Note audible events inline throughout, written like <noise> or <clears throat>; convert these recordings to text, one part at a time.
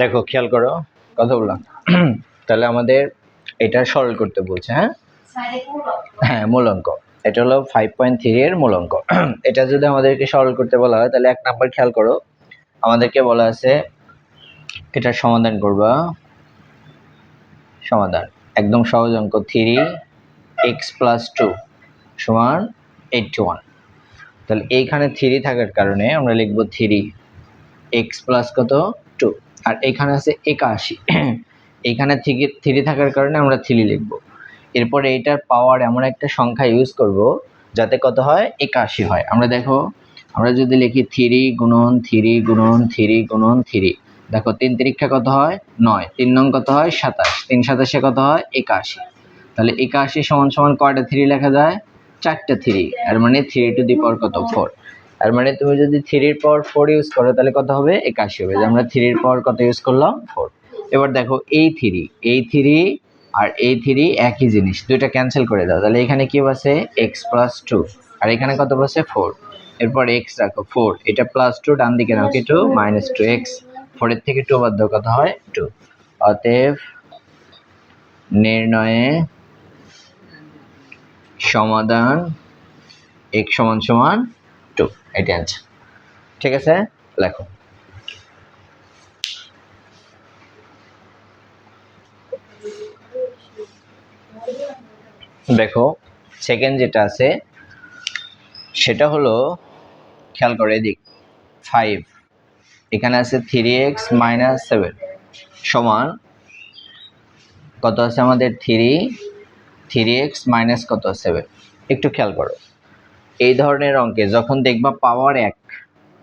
দেখো, খেয়াল করো, কথা বললাম তাহলে আমাদের এটা সরল করতে বলছে হ্যাঁ? হ্যাঁ মূল অঙ্ক এটা হলো ফাইভ পয়েন্ট থ্রি এর মূল অঙ্ক এটা যদি আমাদেরকে সরল করতে বলা হয়, তাহলে এক নাম্বার খেয়াল করো। আমাদেরকে বলা আছে এটার সমাধান করবা। সমাধান। একদম সহজ অঙ্ক থ্রি এক্স প্লাস টু সমান এইটটি ওয়ান তাহলে এইখানে থ্রি থাকার কারণে আমরা লিখব থ্রি এক্স প্লাস কত? টু আর এখানে আছে একাশি। এইখানে থ্রি থ্রি থাকার কারণে আমরা থ্রি লিখব। এরপরে এইটার পাওয়ার এমন একটা সংখ্যা ইউজ করব, যাতে কত হয়? একাশি হয়। আমরা দেখো, আমরা যদি লিখি থ্রি গুণন থ্রি গুণন থ্রি গুণন থ্রি দেখো তিন তিরিক্ষা কত হয়? নয়। তিন নং কত হয়? সাতাশ। তিন সাতাশে কত হয়? একাশি। তাহলে একাশি সমান সমান কয়টা থ্রি লেখা যায়? চারটা থ্রি আর মানে থ্রি টু দি পাওয়ার কত? ফোর। আর মানে তুমি যদি থ্রির পাওয়ার ফোর ইউজ করো, তাহলে কত হবে? একাশি হবে। আমরা থ্রির পাওয়ার কত ইউজ করলাম? ফোর। এবার দেখো, এই থ্রি এই থ্রি আর এই থ্রি একই জিনিস, দুইটা ক্যান্সেল করে দাও। তাহলে এখানে কি বসে? এক্স প্লাস টু আর এখানে কত বসে? ফোর। এরপর এক্স রাখো, ফোর। এটা প্লাস টু ডান দিকে কি টু মাইনাস টু এক্স ফোরের থেকে টু বাদ দাও, কত হয়? টু অতএব নির্ণয়ে সমাধান এক সমান সমান টু এটি আনসার ঠিক আছে? লেখো। দেখো সেকেন্ড যেটা আছে, সেটা হলো, খেয়াল করে এদিক ফাইভ এখানে আছে থ্রি এক্স মাইনাস সেভেন সমান, কত আছে আমাদের থ্রি থ্রি এক্স মাইনাস কত? সেভেন একটু খেয়াল করো। এই ধরনের অঙ্কে যখন দেখবা পাওয়ার এক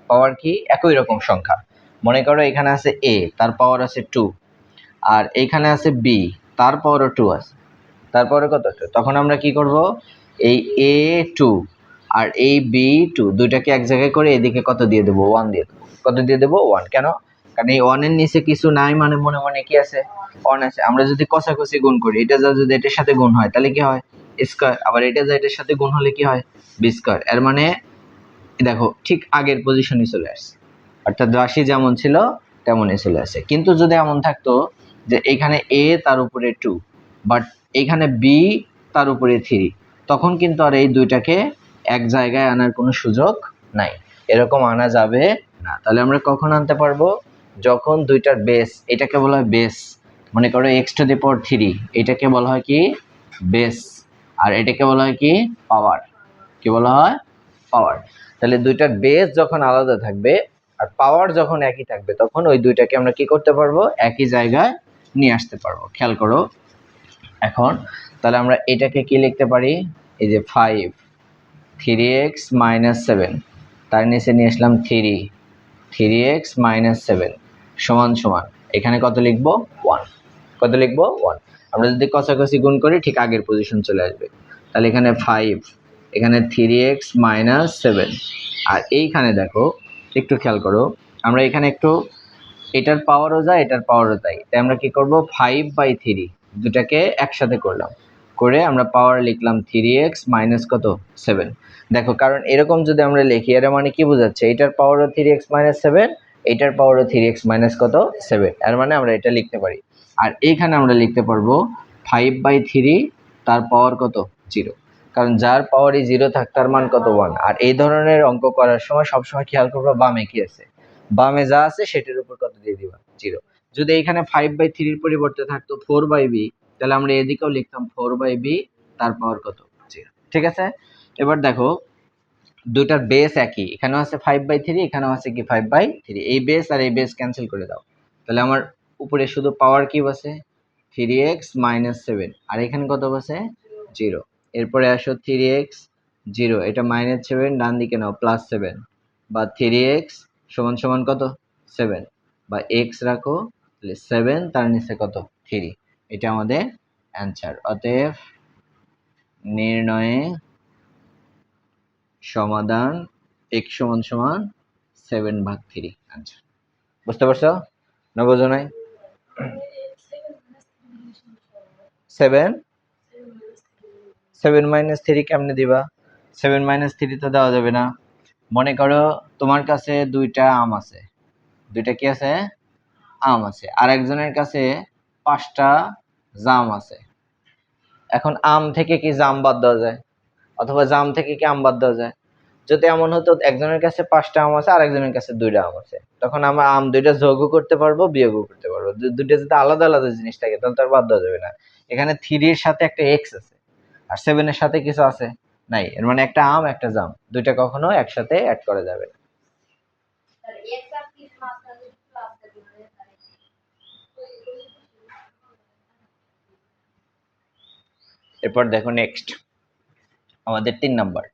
পাওয়ার কি? একই রকম সংখ্যা। মনে করো এখানে আছে এ তার পাওয়ার আছে টু আর এইখানে আছে বি তার পাওয়ারও টু আছে। তারপরে কত? টু তখন আমরা কি করব? এই এ টু আর এই বি টু দুইটাকে এক জায়গায় করে এদিকে কত দিয়ে দেবো? ওয়ান দিয়ে দেবো। কত দিয়ে দেবো? ওয়ান কেন? কারণ এই ওয়ানের নিচে কিছু নাই মানে মনে মনে কি আছে? ওয়ান আছে। আমরা যদি কষাকষি গুণ করি, এটা যা যদি এটার সাথে গুণ হয়, তাহলে কি হয়? স্কোয়ার আবার এটা যা এটার সাথে গুণ হলে কি হয়? বি স্কোয়ার এর মানে দেখো, ঠিক আগের পজিশনে চলে আসছে। অর্থাৎ রাশি যেমন ছিল, তেমনই চলে আসে কিন্তু যদি এমন থাকতো যে এখানে এ তার উপরে টু বাট এখানে বি তার উপরে থ্রি তখন কিন্তু আর এই দুইটাকে এক জায়গায় আনার কোনো সুযোগ নাই। এরকম আনা যাবে না। তাহলে আমরা কখন আনতে পারব? যখন দুইটার বেস এটাকে বলা হয় বেস মনে করো x to the power three এটাকে বলা হয় কি? বেস আর এটাকে বলা হয় কি? পাওয়ার কি বলা হয়? পাওয়ার তাহলে দুইটার বেস যখন আলাদা থাকবে, আর পাওয়ার যখন একই থাকবে, তখন ওই দুইটাকে আমরা কি করতে পারব? একই জায়গায় নিয়ে আসতে পারব। খেয়াল করো। এখন, তাহলে আমরা এটাকে কি লিখতে পারি? এই যে five three x minus seven তার নিচে নিয়ে আসলাম three three x minus seven সমান সমান। এখানে কত লিখব? ওয়ান কত লিখব? ওয়ান আমরা যদি কষাকষি গুণ করি, ঠিক আগের পজিশন চলে আসবে। তাহলে এখানে ফাইভ এখানে থ্রি এক্স মাইনাস সেভেন আর এইখানে দেখো, একটু খেয়াল করো, আমরা এখানে একটু, এটার পাওয়ারও যায়, এটার পাওয়ারও তাই। তাই আমরা কি করব? ফাইভ বাই থ্রি দুটাকে একসাথে করলাম। করে আমরা পাওয়ার লিখলাম থ্রি এক্স মাইনাস কত? সেভেন দেখো, কারণ এরকম যদি আমরা লিখি, এর মানে কি বোঝাচ্ছে? এটার পাওয়ারও থ্রি এক্স মাইনাস সেভেন এটার পাওয়ারও থ্রি এক্স মাইনাস কত? সেভেন এর মানে আমরা এটা লিখতে পারি। আর এইখানে আমরা লিখতে পারব ফাইভ বাই থ্রি তার পাওয়ার কত? জিরো কারণ যার পাওয়ারই জিরো থাক, তার মান কত? ওয়ান আর এই ধরনের অঙ্ক করার সময় সবসময় খেয়াল করব বামে কি আছে। বামে যা আছে, সেটার উপর কত দিয়ে দিবা? জিরো যদি এখানে ফাইভ বাই থ্রির পরিবর্তে থাকতো ফোর বাই বি তাহলে আমরা এদিকেও লিখতাম ফোর বাই বি তার পাওয়ার কত? জিরো ঠিক আছে? এবার দেখো দুইটার বেস একই। এখানেও আছে ফাইভ বাই থ্রি এখানেও আছে কি ফাইভ বাই থ্রি এই বেস আর এই বেস ক্যান্সেল করে দাও। তাহলে আমার উপরে শুধু পাওয়ার কি বসে থ্রি এক্স মাইনাস সেভেন আর এখানে কত আছে জিরো এরপরে আসো থ্রি এক্স জিরো এটা মাইনাস সেভেন ডান দিকে নাও প্লাস সেভেন বা থ্রি এক্স সমান সমান কত? সেভেন বা এক্স রাখো, তাহলে সেভেন তার নিচে কত? থ্রি এটা আমাদের অ্যান্সার অতএব, নির্ণয়ে সমাধান এক সমান সমান সেভেন ভাগ থ্রি আচ্ছা বুঝতে পারছ? না বোঝো নাই সেভেন সেভেন মাইনাস থ্রি কেমনে দিবা? সেভেন মাইনাস থ্রি তো দেওয়া যাবে না। মনে করো তোমার কাছে দুইটা আম আছে। দুইটা কি আছে? আম আছে। আর একজনের কাছে পাঁচটা জাম আছে। এখন আম থেকে কি জাম বাদ দেওয়া যায়? অথবা জাম থেকে কি আম বাদ দেওয়া যায়? যদি এমন হতো একজনের কাছে পাঁচটা আম আছে আর একজনের কাছে দুইটা আম আছে। তখন আমরা আম দুইটা যোগও করতে পারব, বিয়োগও করতে পারব। দুইটা যদি আলাদা আলাদা জিনিস থাকে, তাহলে তার বাদ দেওয়া যাবে না। এখানে থ্রির সাথে একটা এক্স আছে, আর সেভেনের সাথে কিছু আছে? নাই। এর মানে একটা আম, একটা জাম। দুইটা কখনো একসাথে অ্যাড করা যাবে না। এরপর দেখো নেক্সট আমাদের তিন নাম্বার।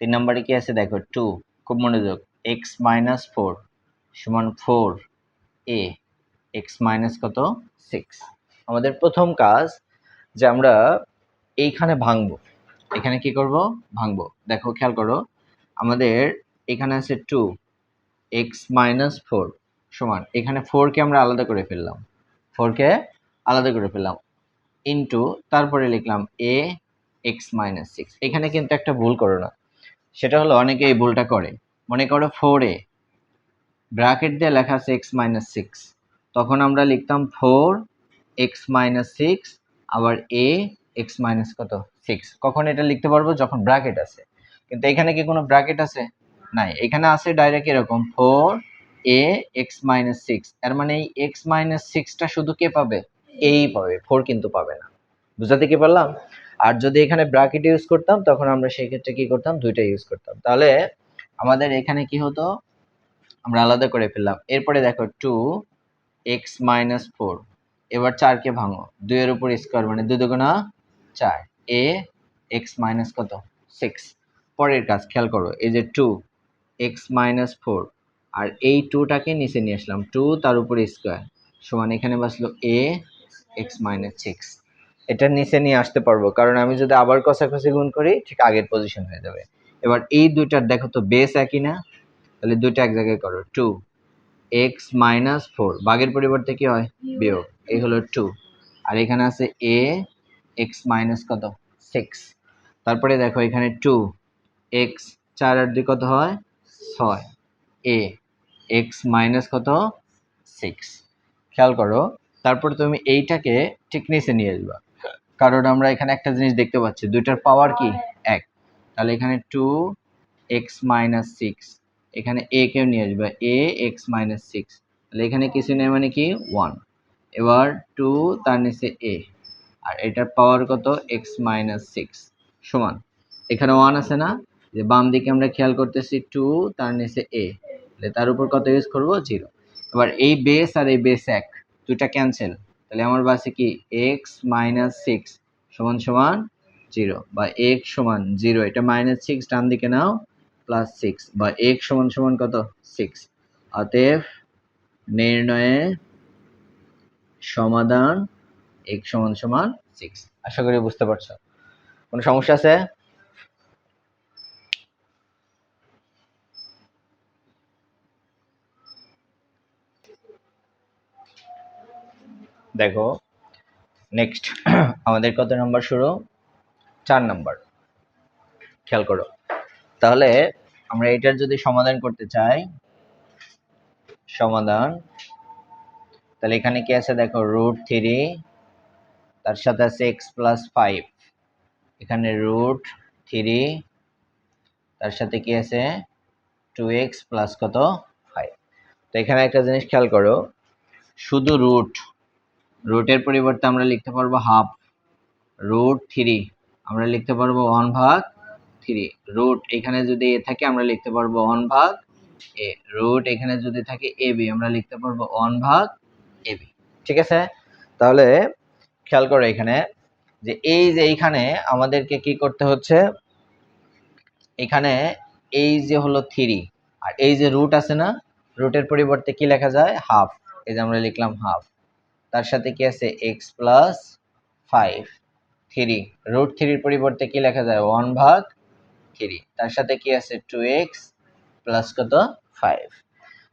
তিন নাম্বারে কি আছে? দেখো টু খুব মনোযোগ। এক্স মাইনাস ফোর সমান ফোর এ এক্স মাইনাস কত? সিক্স আমাদের প্রথম কাজ যে আমরা এইখানে ভাঙবো। এখানে কি করব? ভাঙবো। দেখো, খেয়াল করো, আমাদের এখানে আছে টু এক্স মাইনাস ফোর সমান। এখানে ফোরকে আমরা আলাদা করে ফেললাম। ফোরকে আলাদা করে ফেললাম। ইন্টু তারপরে লিখলাম এ এক্স মাইনাস সিক্স। এখানে কিন্তু একটা ভুল করো না। সেটা হলো অনেকে এই ভুলটা করে। মনে করো ফোর এ ব্র্যাকেট দিয়ে লেখা আছে এক্স মাইনাস সিক্স। তখন আমরা লিখতাম ফোর এক্স মাইনাস সিক্স, আবার এ এক্স মাইনাস কত? সিক্স। কখন এটা লিখতে পারব? যখন ব্র্যাকেট আছে। কিন্তু এখানে কি কোনো ব্র্যাকেট আছে? নাই। এখানে আছে ডাইরেক্ট এরকম ফোর এ এক্স মাইনাস সিক্স। এর মানে এই এক্স মাইনাস সিক্সটা শুধু কে পাবে? এই পাবে। ফোর কিন্তু পাবে না। বুঝাতে কি পারলাম? আর যদি এখানে ব্র্যাকেট ইউজ করতাম, তখন আমরা সেই ক্ষেত্রে কি করতাম? দুইটা ইউজ করতাম। তাহলে আমাদের এখানে কি হতো? আমরা আলাদা করে ফেললাম। এরপরে দেখো টু এক্স মাইনাস ফোর এবার চারকে ভাঙো। দুইয়ের উপর স্কোয়ার মানে দুই দুগুণা চার। এ এক্স মাইনাস কত? সিক্স পরের কাজ, খেয়াল করো, এই যে টু এক্স মাইনাস ফোর আর এই টুটাকে নিচে নিয়ে আসলাম। টু তার উপরে স্কোয়ার সমান এখানে বসল এ এক্স মাইনাস সিক্স এটা নিচে নিয়ে আসতে পারব। কারণ আমি যদি আবার কষাকষি গুণ করি, ঠিক আগের পজিশন হয়ে যাবে। এবার এই দুইটার দেখো তো বেস একই না? তাহলে দুইটা এক জায়গায় করো। টু এক্স মাইনাস ফোর বাঘের পরিবর্তে কি হয়? বিয়োগ। এই হলো টু আর এখানে আছে এ এক্স মাইনাস কত? সিক্স তারপরে দেখো এখানে টু এক্স চার আর দুই কত হয়? ছয়। এ এক্স মাইনাস কত? সিক্স খেয়াল করো। তারপর তুমি এইটাকে ঠিক নিচে নিয়ে আসবা। কারণ আমরা এখানে একটা জিনিস দেখতে পাচ্ছি, দুইটার পাওয়ার কি? এক। তাহলে এখানে টু এক্স মাইনাস সিক্স এখানে এ কেউ নিয়ে আসবে এ এক্স মাইনাস সিক্স তাহলে এখানে কিছু নেই মানে কি? ওয়ান এবার টু তার নিচে এ আর এটার পাওয়ার কত? এক্স মাইনাস সিক্স সমান। এখানে ওয়ান আছে না? যে বাম দিকে আমরা খেয়াল করতেছি টু তার নিচে এ তাহলে তার উপর কত ইউজ করব? জিরো এবার এই বেস আর এই বেস এক দুটা ক্যান্সেল তাহলে আমার বাসে কি? এক্স মাইনাস সিক্স সমান সমান জিরো বা এক্স সমান জিরো এটা মাইনাস সিক্স ডান দিকে নাও প্লাস সিক্স বা এক্স সমান সমান কত? সিক্স অতএব নির্ণয়ে সমাধান এক সমান সমান সিক্স আশা করি বুঝতে পারছ। কোনো সমস্যা আছে? দেখো নেক্সট <clears throat> আমাদের কত নাম্বার শুরু? চার নাম্বার খেয়াল করো। তাহলে আমরা এটার যদি সমাধান করতে চাই, সমাধান, তাহলে এখানে কি আছে? দেখো রুট থ্রি তার সাথে আছে এক্স প্লাস ফাইভ এখানে রুট থ্রি তার সাথে কি আছে? টু এক্স প্লাস কত? ফাইভ তো এখানে একটা জিনিস খেয়াল করো, শুধু রুট রুটের পরিবর্তে আমরা লিখতে পারব হাফ রুট থ্রি আমরা লিখতে পারব ওয়ান ভাগ থ্রি রুট এখানে যদি এ থাকে, আমরা লিখতে পারব ওয়ান ভাগ এ। রুট এখানে যদি থাকে, এ, বি। আমরা লিখতে পারব ওয়ান ভাগ এ, বি। ঠিক আছে? তাহলে খেয়াল করো এখানে যে এই যে এইখানে আমাদেরকে কি করতে হচ্ছে? এখানে এই যে হলো থ্রি আর এই যে রুট আছে না রুটের পরিবর্তে কি লেখা যায়? হাফ এই যে আমরা লিখলাম হাফ তার সাথে কি আছে? X plus five three root থ্রির পরিবর্তে কি লেখা যায়? ওয়ান ভাগ থ্রি তার সাথে কি আছে? টু এক্স প্লাস কত? ফাইভ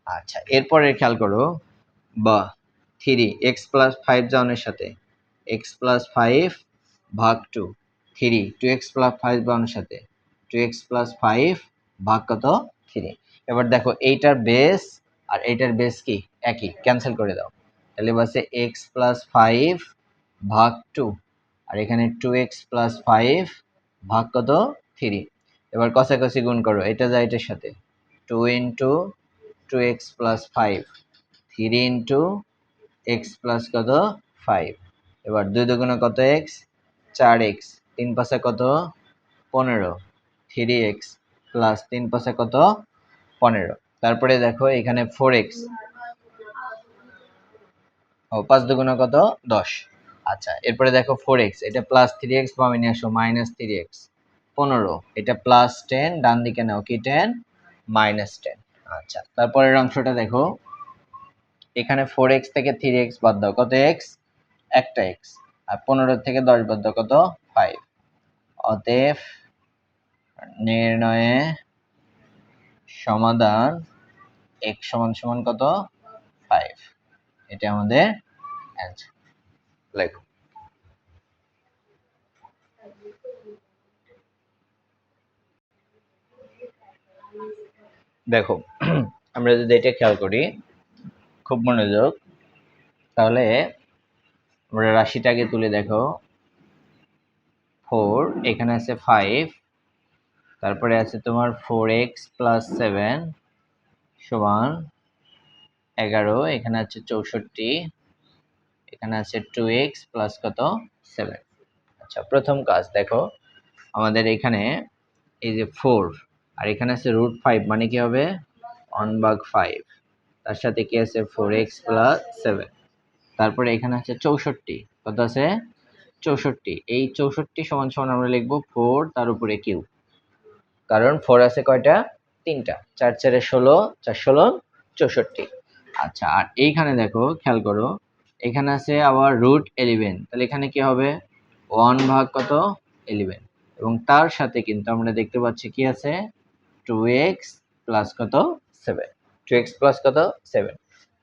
আচ্ছা এরপরে খেয়াল করো। বা থ্রি এক্স প্লাস ফাইভ জাউনের সাথে। এক্স প্লাস ফাইভ ভাগ two three two x plus five জাউনের সাথে। টু এক্স প্লাস ফাইভ ভাগ কত? থ্রি এবার দেখো, এইটার বেস আর এইটার বেস কি? একই। ক্যান্সেল করে দাও। তাহলে বাসে এক্স প্লাস ফাইভ ভাগ টু আর এখানে টু এক্স প্লাস ফাইভ ভাগ কত? থ্রি এবার কষাকষি গুণ করো, এটা যায় এটার সাথে। Two into two x plus five three into x plus কত? ফাইভ এবার দুই দুগুণে কত এক্স চার এক্স তিন পাশে কত? পনেরো। থ্রি এক্স প্লাস তিন পাশে কত? পনেরো। তারপরে দেখো এখানে ফোর এক্স ও, পাঁচ দুগুণে কত? দশ। আচ্ছা এরপরে দেখো ফোর এক্স এটা প্লাস থ্রি এক্স বামে নিয়ে আসো মাইনাস থ্রি এক্স পনেরো, এটা প্লাস টেন ডান দিকে নাও কি টেন মাইনাস টেন আচ্ছা তারপরের অংশটা দেখো। এখানে ফোর এক্স থেকে থ্রি এক্স বাদ দাও, কত এক্স একটা এক্স আর পনেরো থেকে দশ বাদ দাও, কত? ফাইভ অতএব নির্ণয়ে সমাধান, x সমান সমান কত? ফাইভ এটা আমাদের অ্যান্সার লেখো দেখো, আমরা যদি এটা খেয়াল করি, খুব মনোযোগ, তাহলে আমরা রাশিটাকে তুলে দেখো। ফোর এখানে আছে ফাইভ তারপরে আছে তোমার ফোর এক্স প্লাস সেভেন সমান এগারো, এখানে আছে চৌষট্টি, এখানে আছে টু এক্স প্লাস কত? সেভেন আচ্ছা প্রথম কাজ দেখো, আমাদের এখানে এই যে ফোর আর এখানে আছে রুট ফাইভ মানে কি হবে? ওয়ান বাগ ফাইভ তার সাথে কি আছে? ফোর এক্স প্লাস সেভেন তারপরে এখানে আছে চৌষট্টি, কত আছে? চৌষট্টি, এই চৌষট্টি সমান সমান আমরা লিখব ফোর তার উপরে কিউ কারণ ফোর আছে কয়টা? তিনটা, চার চারে ষোলো, চার ষোলো, চৌষট্টি। আচ্ছা আর এইখানে দেখো, খেয়াল করো, এখানে আছে আবার রুট এলিভেন তাহলে এখানে কি হবে? ওয়ান ভাগ কত? এলিভেন এবং তার সাথে কিন্তু আমরা দেখতে পাচ্ছি কি আছে? টু এক্স প্লাস কত? সেভেন টু এক্স প্লাস কত? সেভেন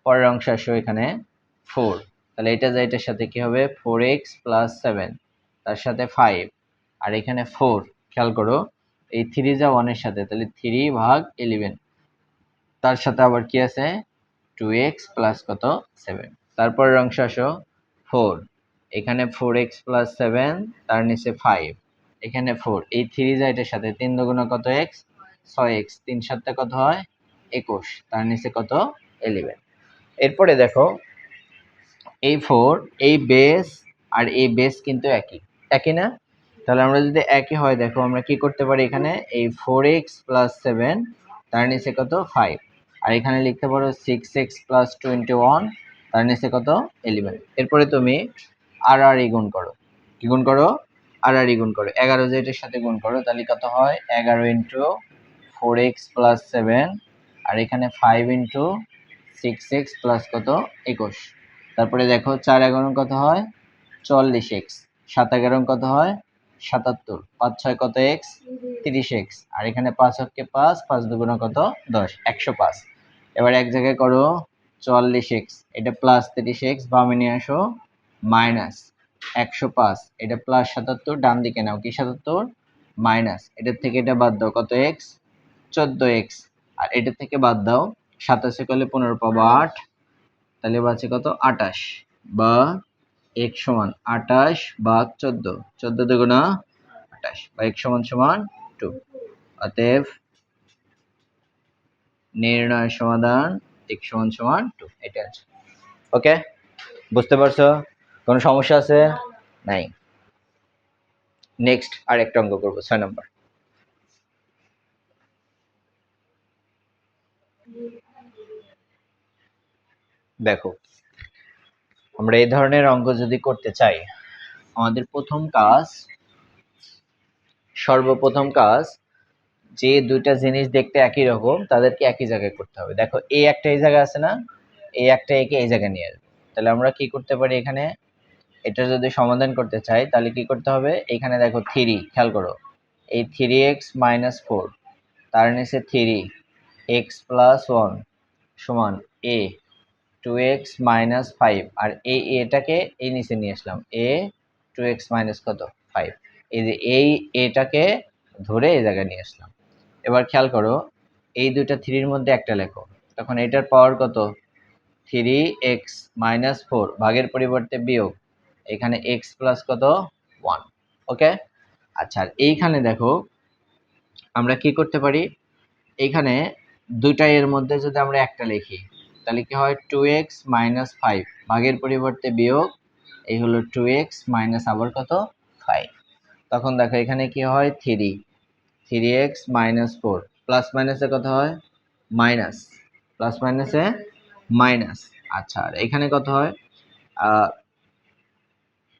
পরের অংশ আসো এখানে ফোর তাহলে এটা যা এটার সাথে কি হবে? ফোর এক্স প্লাস সেভেন তার সাথে ফাইভ আর এখানে ফোর খেয়াল করো, এই থ্রি যা ওয়ানের সাথে, তাহলে থ্রি ভাগ ইলেভেন তার সাথে আবার কি আছে? টু এক্স প্লাস কত? সেভেন তারপরের অংশ আসো ফোর এখানে ফোর এক্স প্লাস সেভেন তার নিচে ফাইভ এখানে ফোর এই থ্রি যা এটার সাথে তিন দুগুণ কত এক্স ছয় এক্স তিন সাতটা কত হয়? একুশ। তার নিচে কত? এলেভেন এরপরে দেখো, এই ফোর এই বেস আর এই বেস কিন্তু একই। একই না? তাহলে আমরা যদি একই হয়, দেখো আমরা কি করতে পারি এখানে? এই ফোর এক্স প্লাস সেভেন তার নিচে কত? ফাইভ আর এখানে লিখতে পারো six x plus twenty one তার নিচে কত? ইলেভেন এরপরে তুমি আর আর ই গুণ করো। কি গুণ করো? আর আর ই গুণ করো। এগারো যে এটার সাথে গুণ করো, তাহলে কত হয়? এগারো into four x plus seven আর এখানে five into six x plus কত? একুশ। তারপরে দেখো, চার এগারো কত হয়? চল্লিশ এক্স সাত এগারো কত হয়? সাতাত্তর। পাঁচ ছয় কত এক্স তিরিশ এক্স আর এখানে পাঁচ হককে পাঁচ পাঁচ দুগুণ কত? দশ। একশো পাঁচ। এবার এক জায়গায় করো চুয়াল্লিশ এক্স এটা প্লাস তিরিশ এক্স বামে নিয়ে আসো মাইনাস একশো পাঁচ, এটা প্লাস সাতাত্তর, ডান দিকে নাও, কি সাতাত্তর? মাইনাস এটার থেকে এটা বাদ দাও, কত এক্স চোদ্দ এক্স আর এটার থেকে বাদ দাও, সাতাশে করলে পনেরো পাবো আট, তাহলে বাঁচে কত? আটাশ বা এক সমান আটাশ বা চোদ্দ চোদ্দ দুগুণা আটাশ বা এক সমান সমান টু অতএব নির্ণয় সমাধান এক সমান সমান টু এটা আছে। ওকে বুঝতে পারছ? কোনো সমস্যা আছে? নাই। নেক্সট আর একটা অঙ্ক করব, ছয় নম্বর। দেখো, আমরা এই ধরনের অঙ্ক যদি করতে চাই, আমাদের প্রথম কাজ, সর্বপ্রথম কাজ যে দুইটা জিনিস দেখতে একই রকম, তাদেরকে একই জায়গায় করতে হবে। দেখো এ একটা এই জায়গায় আছে না? এই একটা একে এই জায়গায় নিয়ে আসবে। তাহলে আমরা কি করতে পারি এখানে? এটা যদি সমাধান করতে চাই, তাহলে কি করতে হবে? এখানে দেখো থ্রি খেয়াল করো। এই থ্রি এক্স মাইনাস ফোর তার নিচে থ্রি এক্স প্লাস ওয়ান সমান এ টু এক্স মাইনাস ফাইভ আর এই এটাকে এই নিচে নিয়ে আসলাম। এ টু এক্স মাইনাস কত? ফাইভ এই যে এই এটাকে ধরে এই জায়গায় নিয়ে আসলাম। এবার খেয়াল করো, এই দুইটা থ্রির মধ্যে একটা লেখো। তখন এটার পাওয়ার কত? থ্রি এক্স মাইনাস ফোর ভাগের পরিবর্তে বিয়োগ, এখানে এক্স প্লাস কত? ওয়ান ওকে আচ্ছা আর এইখানে দেখো, আমরা কি করতে পারি? এইখানে দুইটা এর মধ্যে যদি আমরা একটা লিখি, তাহলে কি হয়? টু এক্স মাইনাস ফাইভ ভাগের পরিবর্তে বিয়োগ, এই হলো টু এক্স মাইনাস আবার কত? ফাইভ তখন দেখো, এখানে কি হয়? Three three x minus four plus মাইনাসে কত হয়? মাইনাস প্লাস মাইনাসে মাইনাস আচ্ছা আর এখানে কত হয়?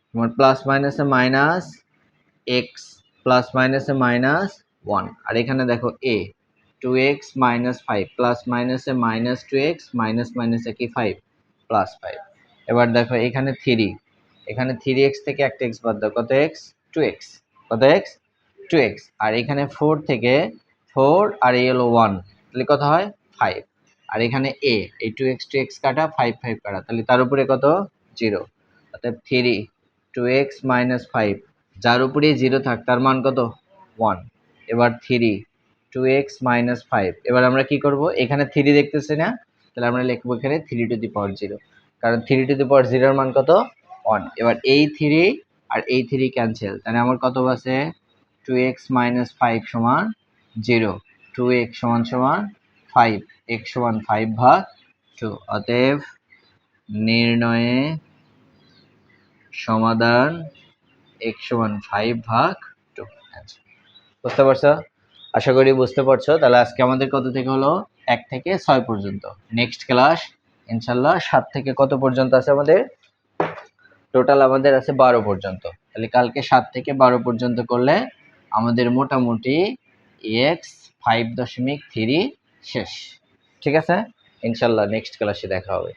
তোমার প্লাস মাইনাসে মাইনাস এক্স প্লাস মাইনাসে মাইনাস ওয়ান আর এখানে দেখো এ two x minus five plus মাইনাসে মাইনাস টু এক্স মাইনাস মাইনাসে কি ফাইভ প্লাস ফাইভ এবার দেখো এখানে থ্রি এখানে থ্রি এক্স থেকে একটা এক্স বাদ দাও। কত এক্স টু এক্স কত এক্স টু এক্স আর এখানে ফোর থেকে ফোর আর এই হলো ওয়ান তাহলে কত হয়? ফাইভ আর এখানে এ এই টু এক্স টু এক্স কাটা ফাইভ ফাইভ কাটা, তাহলে তার উপরে কত? জিরো অর্থাৎ three two x minus five যার উপরে জিরো থাক, তার মান কত? ওয়ান এবার three two x minus five এবার আমরা কি করব? এখানে থ্রি দেখতেছি না, তাহলে আমরা লিখব এখানে three to the power zero কারণ থ্রি টু দি পাওয়ার জিরোর মান কত? ওয়ান এবার এই থ্রি আর এই থ্রি ক্যান্সেল তাহলে আমার কত আছে টু এক্স মাইনাস ফাইভ সমান জিরো টু এক্স সমান সমান ফাইভ এক্স সমান ফাইভ ভাগ টু অতএব নির্ণয়ে সমাধান এক্স সমান ফাইভ ভাগ টু বুঝতে পারছ? আশা করি বুঝতে পারছ। তাহলে আজকে আমাদের কত থেকে হলো? এক থেকে ছয় পর্যন্ত। নেক্সট ক্লাস ইনশাল্লাহ সাত থেকে কত পর্যন্ত আছে আমাদের? টোটাল আমাদের আছে বারো পর্যন্ত। তাহলে কালকে সাত থেকে বারো পর্যন্ত করলে আমাদের মোটামুটি এক্স ফাইভ দশমিক থ্রি শেষ। ঠিক আছে? ইনশাল্লাহ নেক্সট ক্লাসে দেখা হবে।